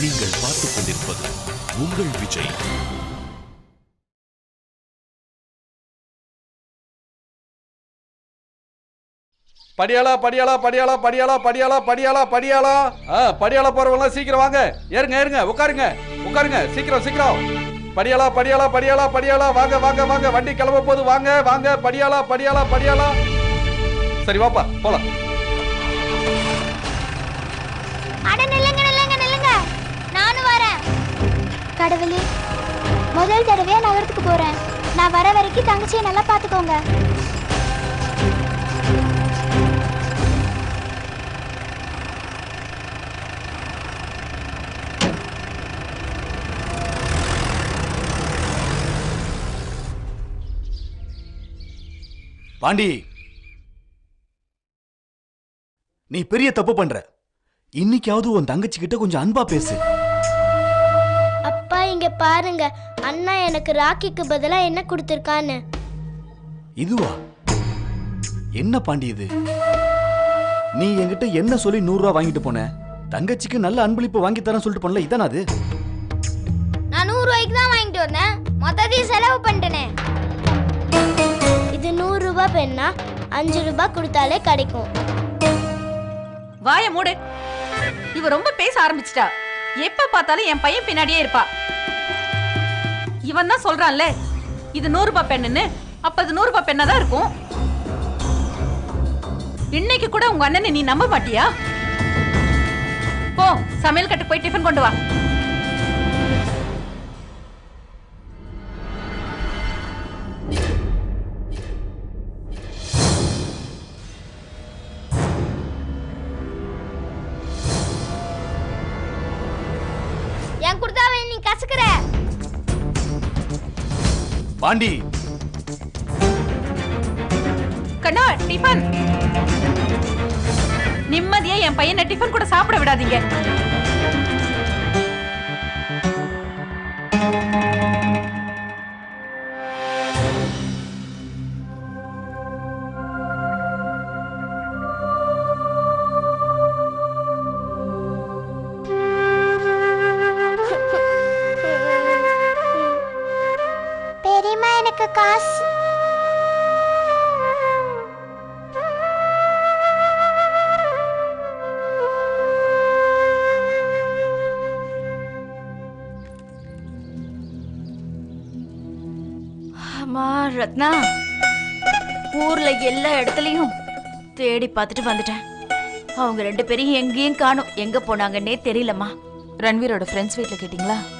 நீங்கள் பார்த்துக் கொண்டிருப்பது உங்கள் விஜய். படியாளா படியாளா படியாளா படியாளா படியாளா படியாளா படியாளா? ஆ படியாளா போறவங்க சீக்கிரம் வாங்க. ஏறுங்க ஏறுங்க உட்காருங்க உட்காருங்க சீக்கிரம் சீக்கிரம். படியாளா படியாளா படியாளா படியாளா வாங்க வாங்க வாங்க வண்டி கிளம்ப போகுது வாங்க வாங்க படியாளா படியாளா படியாளா. சரி வாப்பா போலாம். அட கடவுளே. முதல் தடவையா நகரத்துக்கு போறேன். நான் வர வரைக்கும் தங்கச்சியை நல்லா பாத்துக்கோங்க பாண்டி. நீ பெரிய தப்பு பண்ற. இன்னைக்காவது உன் தங்கச்சி கிட்ட கொஞ்சம் அன்பா பேசு. அப்பா இங்க பாருங்க. அண்ணா எனக்கு ராக்கிக்கு பதிலா என்ன கொடுத்துருக்கான்னு. இதுவா? என்ன பாண்டி இது? நீ என்கிட்ட என்ன சொல்லி நூறு ரூபா வாங்கிட்டு போன? தங்கச்சிக்கு நல்ல அன்பளிப்பு வாங்கி தரேன் சொல்லிட்டு போனல இதானா அது? நான் நூறு ரூபாய்க்கு தான் வாங்கிட்டு வந்தேன். மொத்தத்தையும் செலவு பண்ணிட்டேனே. இது நூறு ரூபாய் பெண்ணா? அஞ்சு ரூபாய் கொடுத்தாலே கிடைக்கும். வாய மூடு. இவ ரொம்ப பேச ஆரம்பிச்சிட்டா. எப்ப பார்த்தாலும் என் பையன் பின்னாடியே இருப்பா. இவன் தான் சொல்றான்ல இது நூறு ரூபாய் பெண்ணுன்னு அப்ப அது நூறு ரூபாய் பெண்ணா தான் இருக்கும். இன்னைக்கு கூட உங்க அண்ணனை நீ நம்ப மாட்டியா? போ சமையல் கட்டு போய் டிஃபன் கொண்டு வா. கொடுத்தாவே நீ கசக்குற பாண்டி. கண்ணா டிஃபன். நிம்மதியா என் பையனை டிஃபன் கூட சாப்பிட விடாதீங்க. எனக்கு காசு. அம்மா ரத்னா. ஊர்ல எல்லா இடத்துலயும் தேடி பார்த்துட்டு வந்துட்டேன். அவங்க ரெண்டு பேரையும் எங்கேயும் காணும். எங்க போனாங்கன்னே தெரியலம்மா. ரன்வீரோட ஃப்ரெண்ட்ஸ் வீட்ல கேட்டிங்களா?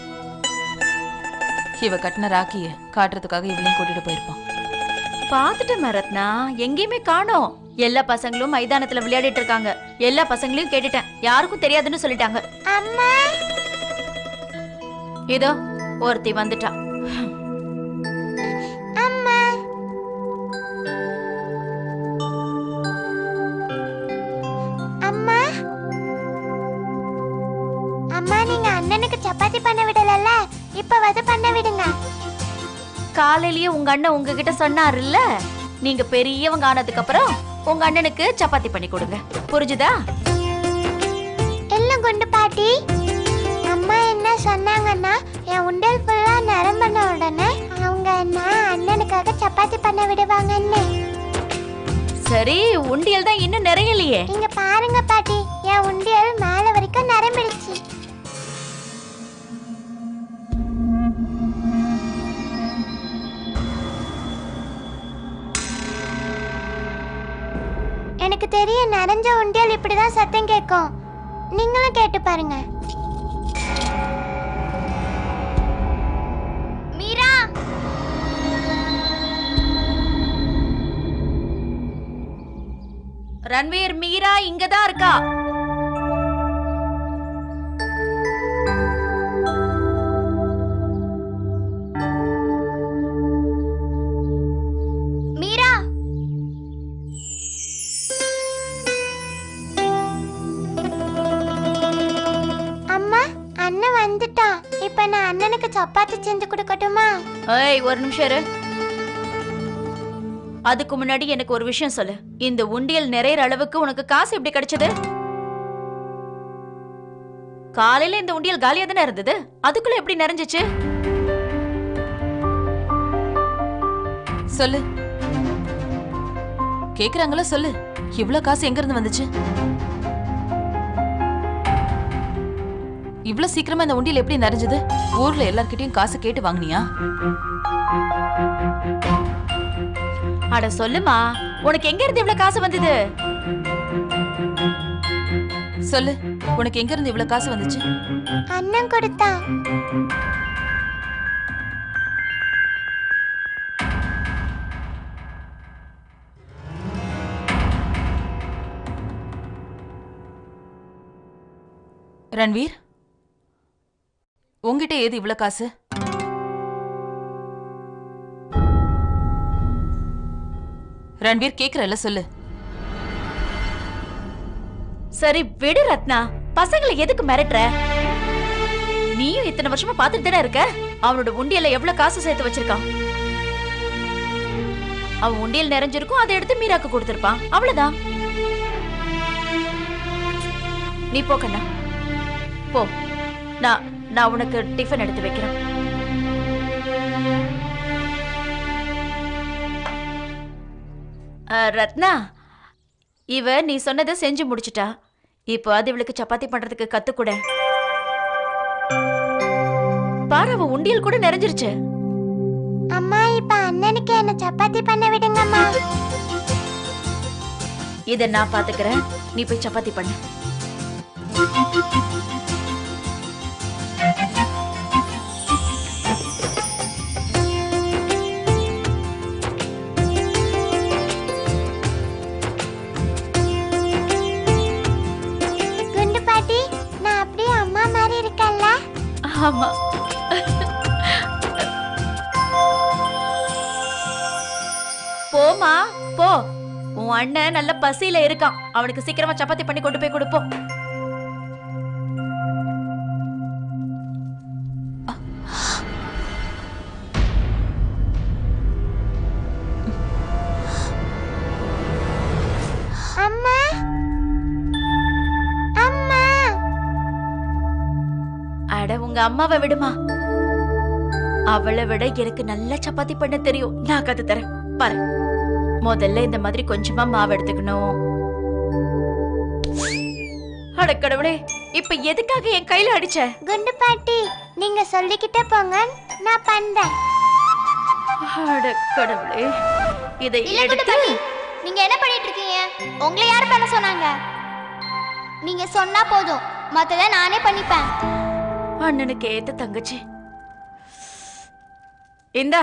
இவ கட்டின ராக்கிய காட்டுறதுக்காக இவளையும் கூட்டிட்டு போயிருப்பான். பார்த்துட்டேம்மா ரத்னா. எங்கேயுமே காணோம். எல்லா பசங்களும் மைதானத்துல விளையாடிட்டு இருக்காங்க. எல்லா பசங்களையும் கேட்டுட்டேன். யாருக்கும் தெரியாதுன்னு சொல்லிட்டாங்க. அம்மா. இதோ ஒருத்தி வந்துட்டா. காலையிலயே உங்க அண்ணன் உங்ககிட்ட சொன்னாருல்ல? நீங்க பெரியவங்க ஆனதுக்கு அப்புறம் உங்க அண்ணனுக்கு சப்பாத்தி பண்ணி கொடுங்க. புரிஞ்சுதா? எல்லாம் கொண்டு பாட்டி. அம்மா என்ன சொன்னாங்கன்னா என் உண்டல் ஃபுல்லா நிறம் பண்ண உடனே அவங்க என்ன அண்ணனுக்காக சப்பாத்தி பண்ண விடுவாங்கன்னு. சரி உண்டியல் தான் இன்னும் நிறையலையே. இங்க பாருங்க பாட்டி என் உண்டியல் எனக்கு தெரியும் நிறைஞ்ச உண்டியல் இப்படிதான் சத்தம் கேட்கும். நீங்களும் கேட்டு பாருங்க. மீரா! ரன்வீர் மீரா இங்கதான் இருக்கா? ஏய் ஒரு நிமிஷம் இரு. அதுக்கு முன்னாடி எனக்கு ஒரு விஷயம் சொல்லு. இந்த உண்டியல் நிறையிற அளவுக்கு உனக்கு காசு எப்படி கிடைச்சது? காலையில இந்த உண்டியல் காலியா தானே இருந்தது? அதுக்குள்ள எப்படி நிறைஞ்சிச்சு? சொல்லு. கேக்குறாங்களா? சொல்லு. இவ்வளவு காசு எங்க இருந்து வந்துச்சு? இவ்ளோ சீக்கிரமா இந்த உண்டியல் எப்படி நிறைஞ்சது ஊர்ல எல்லார்கிட்டயும் காசு கேட்டு வாங்குனியா? அட சொல்லுமா உனக்கு எங்க இருந்து இவ்வளவு காசு வந்தது? சொல்லு உனக்கு எங்க இருந்து இவ்ளோ காசு வந்துச்சு? அண்ணன் கொடுத்தான் ரன்வீர்? உங்ககிட்ட ஏது இவ்வளவு காசு? ரன்வீர் கேக்குறல்ல சொல்லு. சரி விடு ரத்னா. பசங்களை எதுக்கு மிரட்டுற? நீயும் இத்தனை வருஷமா பாத்துட்டு தானே இருக்க? அவனோட உண்டியல்ல எவ்வளவு காசு சேர்த்து வச்சிருக்கான்? அவன் உண்டியல் நிறைஞ்சிருக்கும் அதை எடுத்து மீராக்கு கொடுத்திருப்பான். அவ்வளவுதான். நீ போ கண்ணா. போ. நான் நான் உனக்கு டிஃபன் எடுத்து வைக்கிறேன். ரத்னா இவ நீ சொன்னதை செஞ்சு முடிச்சிட்டா. இப்போ அது இவளுக்கு சப்பாத்தி பண்றதுக்கு கத்துக்கூட. பாரு அவ உண்டியல் கூட நிறைஞ்சிருச்சு. அம்மா இப்ப அண்ணனுக்கு என்ன சப்பாத்தி பண்ண விடுங்கம்மா. இத நான் பாத்துக்கிறேன். நீ போய் சப்பாத்தி பண்ணு. அண்ணன் நல்ல பசியில இருக்கான். அவனுக்கு சீக்கிரமா சப்பாத்தி பண்ணி கொண்டு போய் கொடுப்போம். அம்மா. அம்மா. அட உங்க அம்மாவை விடுமா? அவளை விட எனக்கு நல்ல சப்பாத்தி பண்ண தெரியும். நான் கத்து தரேன். பாரு. முதல்ல இந்த மாதிரி கொஞ்சமா மாவு எடுத்துக்கணும். அட கடவுளே இப்ப எதுக்காக என் கையில அடிச்ச? குண்டு பாட்டி நீங்க சொல்லிக்கிட்டே போங்க. நான் பண்றேன். அட கடவுளே இதை எடுத்து நீங்க என்ன பண்ணிட்டு இருக்கீங்க? உங்களை யார் பண்ண சொன்னாங்க? நீங்க சொன்னா போதும். மத்தத நானே பண்ணிப்பேன். அண்ணனுக்கு ஏத்த தங்கச்சி. இந்தா.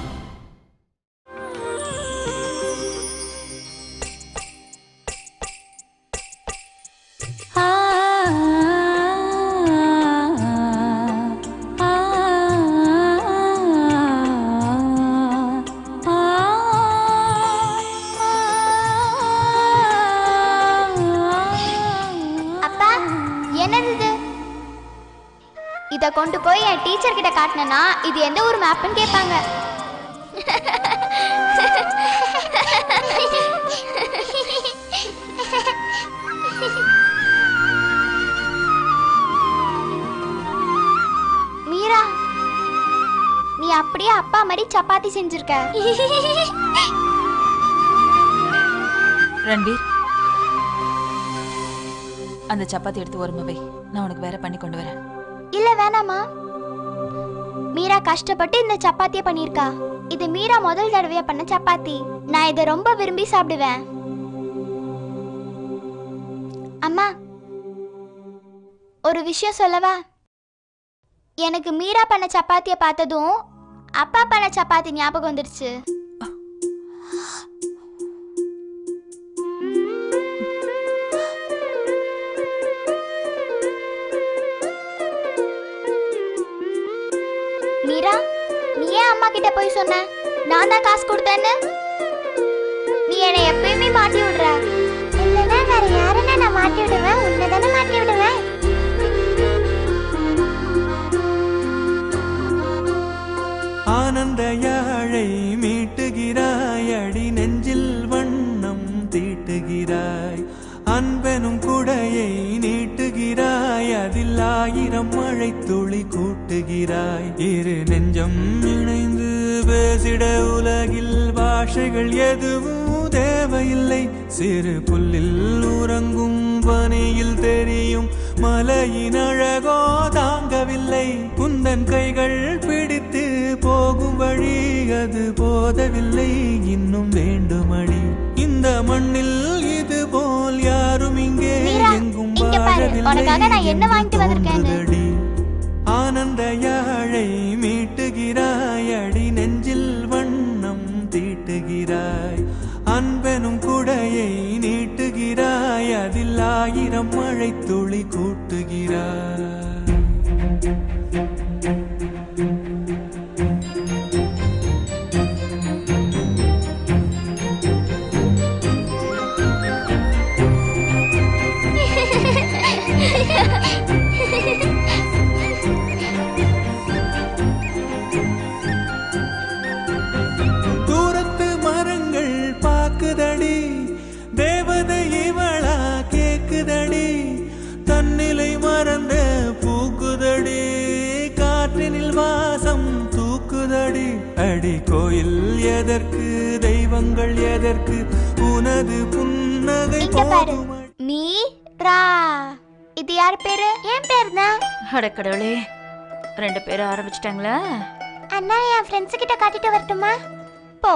காட்டினா இது எந்த ஊர் மேப்னு கேட்பாங்க மீரா நீ அப்படியே அப்பா மாதிரி சப்பாத்தி செஞ்சிருக்க. ரன்வீர் அந்த சப்பாத்தி எடுத்து ஒரு வை. நான் உனக்கு வேற பண்ணி கொண்டு வரேன். இல்ல வேணாமா மீரா கஷ்டப்பட்டு இந்த சப்பாத்தியை பண்ணியிருக்கா. இது மீரா முதல் தடவையா பண்ண சப்பாத்தி. நான் இதை ரொம்ப விரும்பி சாப்பிடுவேன். அம்மா ஒரு விஷயம் சொல்லவா? எனக்கு மீரா பண்ண சப்பாத்தியை பார்த்ததும் அப்பா பண்ண சப்பாத்தி ஞாபகம் வந்துருச்சு. அம்மா கிட்ட போய் சொன்ன. நான் தான் காசு கொடுத்தேன்னு. நீ என்னை எப்பயுமே மாட்டி விடுற. இல்லைன்னா வேற யாருன்னா நான் மாட்டி விடுவேன். பாஷைகள் எதுவும் தேவையில்லை. சிறு புல்லில் உறங்கும் பனியில் தெரியும். மலையின் அழகோ தாங்கவில்லை. குந்தன் கைகள் பிடித்து போகும் வழி அது போதவில்லை. இன்னும் வேண்டுமடி. இந்த மண்ணில் இது போல் யாரும் இங்கே எங்கும் வாழவில்லை. ஆனந்த யாழை மீட்டுகிறாய் ஆயிரம் மழை துளி கூட்டுகிறார். எதற்கு? தெய்வங்கள் எதற்கு? உனது புன்னகை போதும்? மீரா இது யார் பேரு? என் பேர் தான் அடக்கடவுளே ரெண்டு பேரும் ஆரம்பிச்சிட்டாங்களா? அண்ணா என் ஃப்ரெண்ட்ஸ் கிட்ட காட்டிட்டு வரட்டுமா? போ.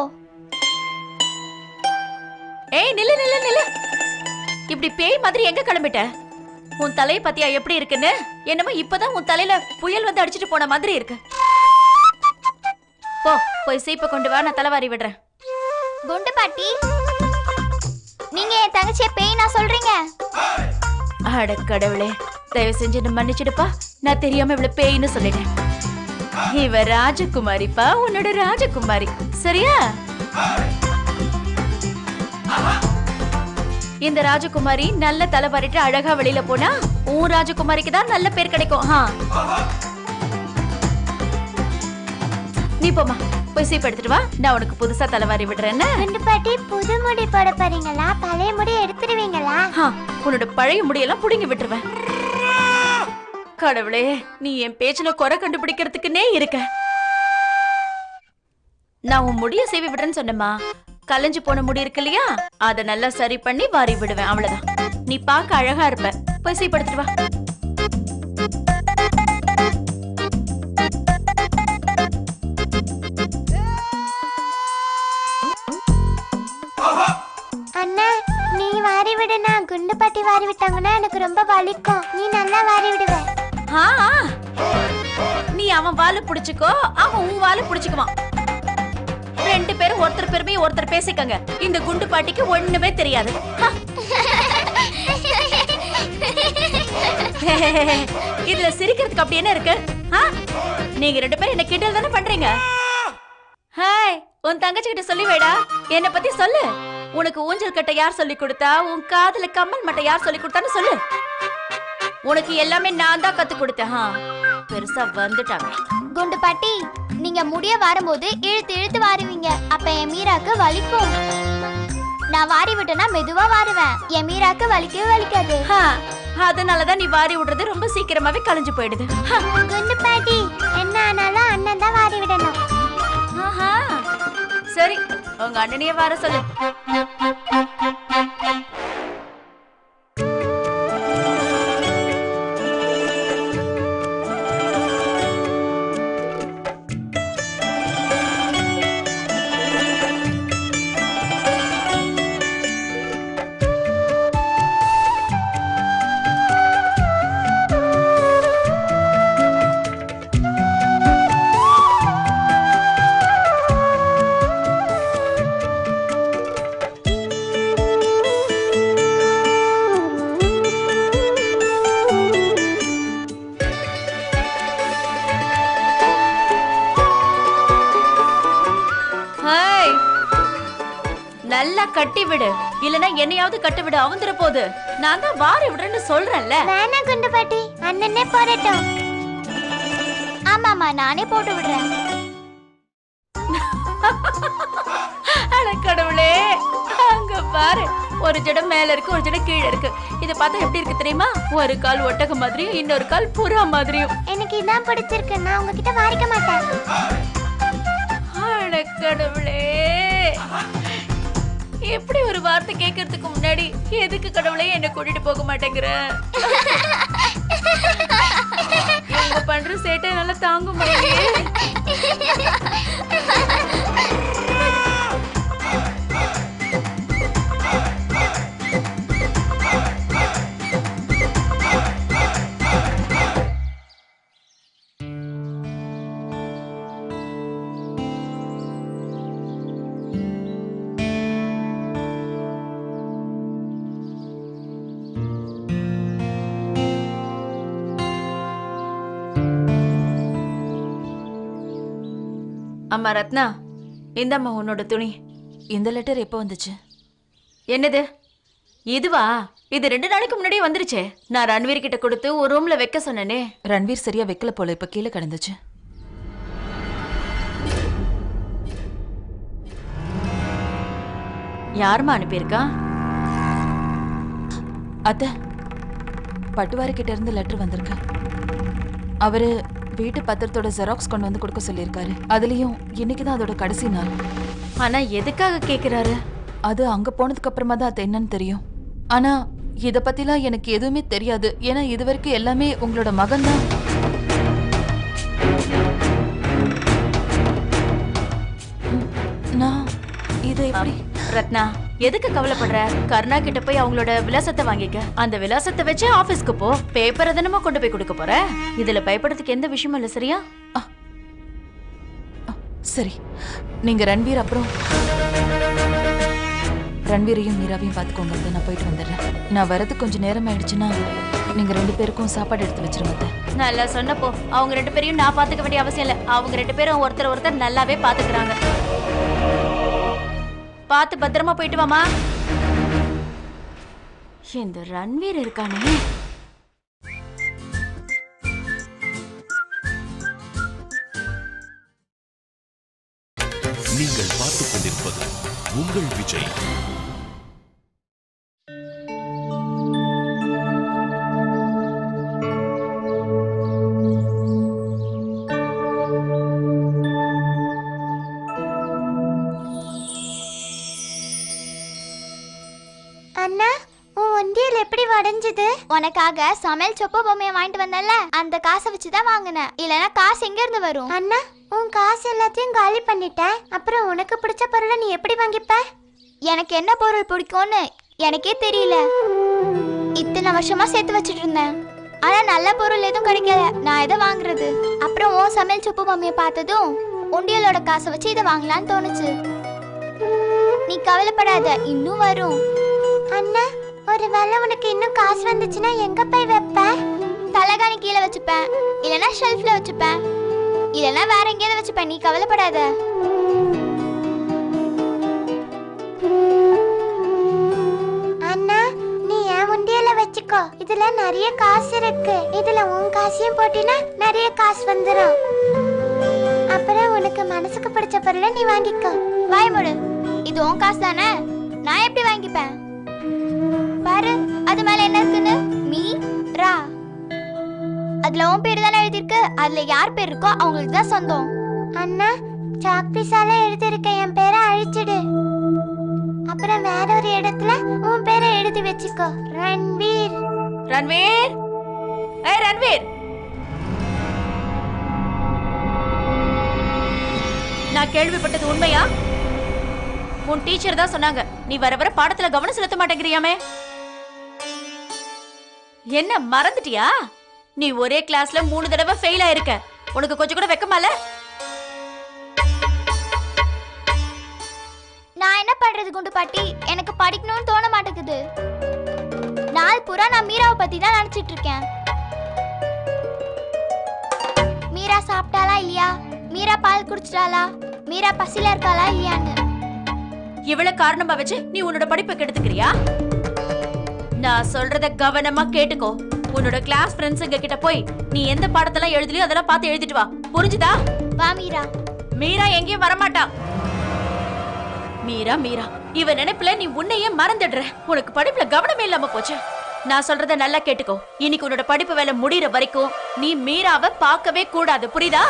ஏய் நில்லு நில்லு நில்லு. இப்படி பேய் மாதிரி எங்க கிளம்பிட்ட? உன் தலைய பத்தியா எப்படி இருக்குன்னு? என்னமோ இப்பதான் உன் தலையில புயல் வந்து அடிச்சிட்டு போன மாதிரி இருக்கு. போ போய் சீப்பை கொண்டு வா நான் தலைவாரி விடுறேன். குண்டு பாட்டி நீங்க என் தங்கச்சியை பேய் நான் சொல்றீங்க? அட கடவுளே தயவு செஞ்சு என்ன மன்னிச்சிடுப்பா. நான் தெரியாம இவ்வளவு பேய்னு சொல்லிட்டேன். இவ ராஜகுமாரிப்பா உன்னோட ராஜகுமாரி. சரியா? இந்த ராஜகுமாரி நல்ல தலைவரிட்டு அழகா வெளியில போனா உன் ராஜகுமாரிக்கு தான் நல்ல பேர் கிடைக்கும். நீ போமா போய் சீப் எடுத்துட்டு வா. நான் உனக்கு புதுசா தலைவாரி விடுறேன்னு. குண்டு பாட்டி புது முடி போட போறீங்களா? பழைய முடி எடுத்துருவீங்களா? ஹா, உன்னோட பழைய முடியெல்லாம் புடுங்கி விட்டுருவேன். கடவுளே நீ என் பேச்சுல குறை கண்டுபிடிக்கிறதுக்குன்னே இருக்க. நான் உன் முடிய சேவி விடுறேன்னு சொன்னேம்மா. கலைஞ்சு போன முடி இருக்கு இல்லையா? அதை நல்லா சரி பண்ணி வாரி விடுவேன். அவ்வளவுதான். நீ பார்க்க அழகா இருப்ப. போய் சீப்படுத்திட்டு வா. குண்டு பாட்டி வாரி விட்டாங்கன்னா எனக்கு ரொம்ப வலிக்கும். நீ நல்லா வாரி விடுவ ஆ, ஆ. நீ அவன் வாலு புடிச்சுக்கோ அவன் உன் வாலு புடிச்சுக்குவான். ரெண்டு பேரும் ஒருத்தர் பெருமையை ஒருத்தர் பேசிக்கங்க. இந்த குண்டு பாட்டிக்கு ஒண்ணுமே தெரியாது. ஹா. இதுல சிரிக்கிறதுக்கு அப்படி என்ன இருக்கு? ஆ? நீங்க ரெண்டு பேரும் என்ன கிண்டல் தானே பண்றீங்க? ஹாய் உன் தங்கச்சி கிட்ட சொல்லி வைடா. என்ன பத்தி சொல்லு. உனக்கு ஊஞ்சல் கட்ட யார் சொல்லி கொடுத்தா? உன் காதுல கம்மல் மட்டை யார் சொல்லி கொடுத்தான்னு சொல்லு. உனக்கு எல்லாமே நான் தான் கத்து கொடுத்தேன். பெருசா வந்துட்டாங்க. குண்டு பாட்டி நீங்க முடிய வரும்போது இழுத்து இழுத்து வாருவீங்க. அப்ப என் மீராக்கு வலிக்கும். நான் வாரி விட்டேன்னா மெதுவா வாருவேன். என் மீராக்கு வலிக்கவே வலிக்காது. அதனாலதான் நீ வாரி விடுறது ரொம்ப சீக்கிரமாவே கலைஞ்சு போயிடுது. குண்டு பாட்டி என்ன ஆனாலும் அண்ணன் தான் வாரி விடணும். ஆஹா. உங்க அண்ணனையே வர சொல்லு. நல்லா கட்டி விடு இல்லனா என்னையாவது கட்டி விடு அவுந்துற போது. நான் தான் வாரி விடுறேன்னு சொல்றேன்ல. வேணா குண்டு பாட்டி? அண்ணனே போடட்டும். ஆமாமா நானே போட்டு விடுறேன். அட கடவுளே. அங்க பாரு. ஒரு ஜடம் மேல இருக்கு ஒரு ஜடம் கீழே இருக்கு. இத பார்த்தா எப்படி இருக்கு தெரியுமா? ஒரு கால் ஒட்டகம் மாதிரியும் இன்னொரு கால் புறா மாதிரியும். எனக்கு இதான் பிடிச்சிருக்கு. நான் உங்ககிட்ட வாரிக்க மாட்டேன். அட கடவுளே. எப்படி ஒரு வார்த்தை கேட்கறதுக்கு முன்னாடி எதுக்கு கடவுளே என்ன கூட்டிட்டு போக மாட்டேங்கிற? இவங்க பண்ற சேட்டை நல்லா தாங்க முடியலையே. அம்மா ரத்னா இந்தம்மா உன்னோட துணி. இந்த லெட்டர் எப்போ வந்துச்சு? என்னது? இதுவா? இது ரெண்டு நாளைக்கு முன்னாடியே வந்துருச்சே. நான் ரன்வீர் கிட்ட கொடுத்து ஒரு ரூம்ல வைக்க சொன்னேனே. ரன்வீர் சரியா வைக்கல போல இப்ப கீழே கிடந்துச்சு. யாரும்மா அனுப்பியிருக்கா? அத்தை பட்டுவாரி கிட்ட இருந்து லெட்டர் வந்திருக்கு. அவரு வீட்டு பத்திரத்தோட ஜெராக்ஸ் கொண்டு வந்து கொடுக்க சொல்லியிருக்காரு. அதுலயும் இன்னைக்கு தான் அதோட கடைசி நாள். ஆனா எதுக்காக கேக்குறாரு? அது அங்க போனதுக்கு அப்புறமா தான் அது என்னன்னு தெரியும். ஆனா இத பத்திலாம் எனக்கு எதுவுமே தெரியாது. ஏன்னா இது வரைக்கும் எல்லாமே உங்களோட மகன் தான். நான் இதை எப்படி ரத்னா. எதுக்கு கவலைப்படுற? கருணா கிட்ட போய் அவங்களோட விலாசத்தை வாங்கிக்க. அந்த விலாசத்தை வச்சு ஆபீஸ்க்கு போ. பேப்பரை தினமும் கொண்டு போய் கொடுக்க போற. இதுல பயப்படுறதுக்கு எந்த விஷயமும் இல்ல சரியா? சரி. நீங்க ரன்வீர் அப்புறம் ரன்வீரையும் மீராவையும் பார்த்துக்கோங்க. நான் போயிட்டு வந்துடுறேன். நான் வரதுக்கு கொஞ்சம் நேரம் ஆயிடுச்சுன்னா நீங்க ரெண்டு பேருக்கும் சாப்பாடு எடுத்து வச்சிருங்க. நல்லா சொன்னப்போ. அவங்க ரெண்டு பேரையும் நான் பாத்துக்க வேண்டிய அவசியம் இல்ல. அவங்க ரெண்டு பேரும் ஒருத்தர் ஒருத்தர் நல்லாவே பாத்துக்கிறாங்க பார்த்து பத்திரமா போயிட்டு வாமா இந்த ரன்வீர் இருக்கானே. உனக்காக சமையல் சொப்பு பொம்மையை வாங்கிட்டு வந்தல அந்த காசை வச்சு தான் வாங்கினேன். இல்லனா காசு எங்க இருந்து வரும்? அண்ணா உன் காசு எல்லாத்தையும் காலி பண்ணிட்டேன். அப்புறம் உனக்கு பிடிச்ச பொருளை நீ எப்படி வாங்கிப்ப? எனக்கு என்ன பொருள் பிடிக்கும்னு எனக்கே தெரியல. இத்தனை வருஷமா சேர்த்து வச்சிட்டு இருந்தேன். ஆனா நல்ல பொருள் எதுவும் கிடைக்கல. நான் எதை வாங்குறது? அப்புறம் உன் சமையல் சொப்பு பொம்மையை பார்த்ததும் உண்டியலோட காசை வச்சு இதை வாங்கலாம்னு தோணுச்சு. நீ கவலைப்படாத இன்னும் வரும். அண்ணா ஒருவேளை உனக்கு இன்னும் காசு வந்துச்சுன்னா எங்க போய் வைப்ப? தலகாணி கீழே வச்சுப்பேன். இல்லனா ஷெல்ஃப்ல வச்சுப்பேன். இல்லனா வேற எங்கேயாவது வச்சுப்பேன். நீ கவலைப்படாத. அண்ணா நீ என் உண்டியல வச்சுக்கோ. இதுல நிறைய காசு இருக்கு. இதுல உன் காசையும் போட்டினா நிறைய காசு வந்துடும் அப்புறம் உனக்கு மனசுக்கு பிடிச்ச பொருளை நீ வாங்கிக்கோ. வாய் மூடு. இது உன் காசு தானே? நான் எப்படி வாங்கிப்பேன்? பாரு அது மேல என்ன இருக்குன்னு? மீ ரா. அதுல உன் பேர் தானே எழுதிருக்கு அதுல யார் பேர் இருக்கோ அவங்களுக்கு தான் சொந்தம். அண்ணா சாக் பீஸால எழுதிருக்க என் பேரை அழிச்சிடு. அப்புறம் வேற ஒரு இடத்துல உன் பேரை எழுதி வச்சுக்கோ. ரன்வீர். ரன்வீர்? ஏய் ரன்வீர்! நான் கேள்விப்பட்டது உண்மையா? உன் டீச்சர் தான் சொன்னாங்க நீ வர வர பாடத்துல கவனம் செலுத்த மாட்டேங்கிறியாமே? என்ன மறந்துட்டியா? நீ ஒரே கிளாஸ்ல மூணு தடவை ஃபெயில் ஆயிருக்க. உனக்கு கொஞ்சம் கூட வெக்கமால நான் என்ன பண்றது குண்டு பாட்டி? எனக்கு படிக்கணும்னு தோண மாட்டேங்குது. நாள் பூரா நான் மீராவை பத்தி தான் நினைச்சிட்டு இருக்கேன். மீரா சாப்பிட்டாளா இல்லையா? மீரா பால் குடிச்சிட்டாளா? மீரா பசில இருக்காளா இல்லையான்னு. இவள காரணமா வச்சு நீ உன்னோட படிப்பை கெடுத்துக்கிறியா? நான் சொல்றத கவனமா கேட்டுக்கோ. உன்னோட கிளாஸ் ஃப்ரெண்ட்ஸுங்க கிட்ட போய் நீ எந்த பாடத்தெல்லாம் எழுதலையோ அதெல்லாம் பார்த்து எழுதிட்டு வா. புரிஞ்சுதா? வா மீரா. மீரா எங்கேயும் வரமாட்டா. மீரா மீரா இவ நினைப்புல நீ உன்னையே மறந்துடுற. உனக்கு படிப்புல கவனமே இல்லாம போச்சு. நான் சொல்றத நல்லா கேட்டுக்கோ. இன்னைக்கு உன்னோட படிப்பு வேலை முடியற வரைக்கும் நீ மீராவை பார்க்கவே கூடாது. புரியுதா?